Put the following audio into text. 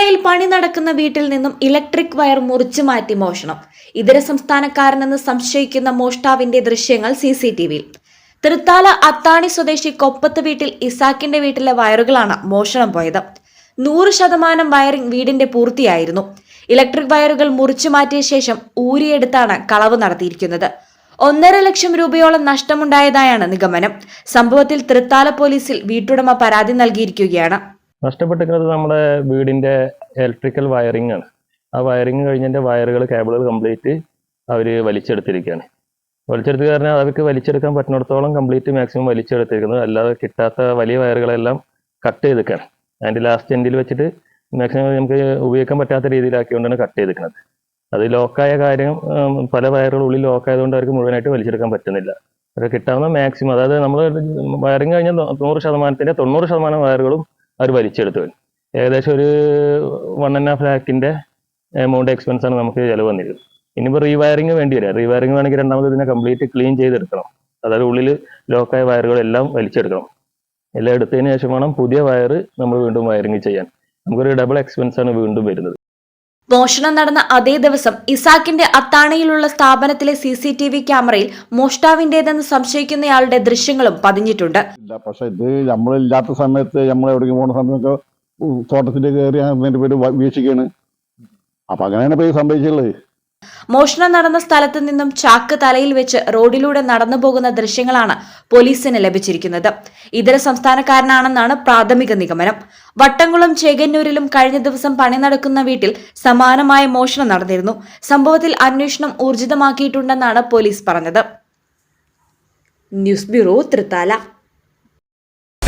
തൃത്താലയിൽ പണി നടക്കുന്ന വീട്ടിൽ നിന്നും ഇലക്ട്രിക് വയർ മുറിച്ചു മാറ്റി മോഷണം. ഇതര സംസ്ഥാനക്കാരനെന്ന് സംശയിക്കുന്ന മോഷ്ടാവിന്റെ ദൃശ്യങ്ങൾ സി സി ടി വിയിൽ. തൃത്താല അത്താണി സ്വദേശി കൊപ്പത്ത് വീട്ടിൽ ഇസാക്കിന്റെ വീട്ടിലെ വയറുകളാണ് മോഷണം പോയത്. നൂറ് ശതമാനം വയറിംഗ് വീടിന്റെ പൂർത്തിയായിരുന്നു. ഇലക്ട്രിക് വയറുകൾ മുറിച്ചു മാറ്റിയ ശേഷം ഊരിയെടുത്താണ് കളവ് നടത്തിയിരിക്കുന്നത്. ഒന്നര ലക്ഷം രൂപയോളം നഷ്ടമുണ്ടായതായാണ് നിഗമനം. സംഭവത്തിൽ തൃത്താല പോലീസിൽ വീട്ടുടമ പരാതി നൽകിയിരിക്കുകയാണ്. നഷ്ടപ്പെട്ടിരിക്കുന്നത് നമ്മുടെ വീടിന്റെ ഇലക്ട്രിക്കൽ വയറിംഗ് ആണ്. ആ വയറിംഗ് കഴിഞ്ഞതിന്റെ വയറുകൾ കേബിളുകൾ കംപ്ലീറ്റ് അവർ വലിച്ചെടുത്തിരിക്കുകയാണ്. വലിച്ചെടുത്ത് കാരണം അവർക്ക് വലിച്ചെടുക്കാൻ പറ്റുന്നിടത്തോളം കംപ്ലീറ്റ് മാക്സിമം വലിച്ചെടുത്തിരിക്കുന്നത് അല്ലാതെ കിട്ടാത്ത വലിയ വയറുകളെല്ലാം കട്ട് ചെയ്തിരിക്കുകയാണ്. അതിന്റെ ലാസ്റ്റ് എൻഡിൽ വെച്ചിട്ട് മാക്സിമം നമുക്ക് ഉപയോഗിക്കാൻ പറ്റാത്ത രീതിയിലാക്കിക്കൊണ്ടാണ് കട്ട് ചെയ്തിരിക്കുന്നത്. അത് ലോക്കായ കാര്യം പല വയറുകൾ ഉള്ളിൽ ലോക്കായതുകൊണ്ട് അവർക്ക് മുഴുവനായിട്ട് വലിച്ചെടുക്കാൻ പറ്റുന്നില്ല. അത് കിട്ടാവുന്ന മാക്സിമം അതായത് നമ്മൾ വയറിങ് കഴിഞ്ഞാൽ നൂറ് ശതമാനത്തിന്റെ തൊണ്ണൂറ് ശതമാനം വയറുകളും അവർ വലിച്ചെടുത്തു. ഏകദേശം ഒരു വൺ ആൻഡ് ഹാഫ് ലാക്കിന്റെ എമൗണ്ട് എക്സ്പെൻസ് ആണ് നമുക്ക് ചിലവ് വന്നിരുന്നത്. ഇനിയിപ്പോൾ റീവയറിംഗ് വേണ്ടി വരിക. റീവയറിംഗ് വേണമെങ്കിൽ രണ്ടാമത് ഇതിനെ കംപ്ലീറ്റ് ക്ലീൻ ചെയ്തെടുക്കണം. അതായത് ഉള്ളിൽ ലോക്കായ വയറുകളെല്ലാം വലിച്ചെടുക്കണം. എല്ലാം എടുത്തതിന് ശേഷം വേണം പുതിയ വയർ നമ്മൾ വീണ്ടും വയറിംഗ് ചെയ്യാൻ. നമുക്കൊരു ഡബിൾ എക്സ്പെൻസ് ആണ് വീണ്ടും വരുന്നത്. മോഷണം നടന്ന അതേ ദിവസം ഇസാക്കിന്റെ അത്താണയിലുള്ള സ്ഥാപനത്തിലെ സി സി ടി വി ക്യാമറയിൽ മോഷ്ടാവിന്റേതെന്ന് സംശയിക്കുന്നയാളുടെ ദൃശ്യങ്ങളും പതിഞ്ഞിട്ടുണ്ട്. പക്ഷെ ഇത് നമ്മളില്ലാത്ത സമയത്ത് നമ്മൾ എവിടേക്ക് പോകുന്ന സമയത്ത് തോട്ടത്തിന്റെ കയറി അതിന്റെ പേര് വീക്ഷിക്കുകയാണ് അപ്പൊ അങ്ങനെയാണ് ഇപ്പൊ സംഭവിച്ചുള്ളത് മോഷണം നടന്ന സ്ഥലത്ത് നിന്നും ചാക്ക് തലയിൽ വെച്ച് റോഡിലൂടെ നടന്നു പോകുന്ന ദൃശ്യങ്ങളാണ് പോലീസിന് ലഭിച്ചിരിക്കുന്നത്. ഇതര സംസ്ഥാനക്കാരനാണെന്നാണ് പ്രാഥമിക നിഗമനം. വട്ടംകുളം ചേകന്നൂരിലും കഴിഞ്ഞ ദിവസം പണി നടക്കുന്ന വീട്ടിൽ സമാനമായ മോഷണം നടന്നിരുന്നു. സംഭവത്തിൽ അന്വേഷണം ഊർജിതമാക്കിയിട്ടുണ്ടെന്നാണ് പോലീസ് പറഞ്ഞത്. News bureau Thrithala.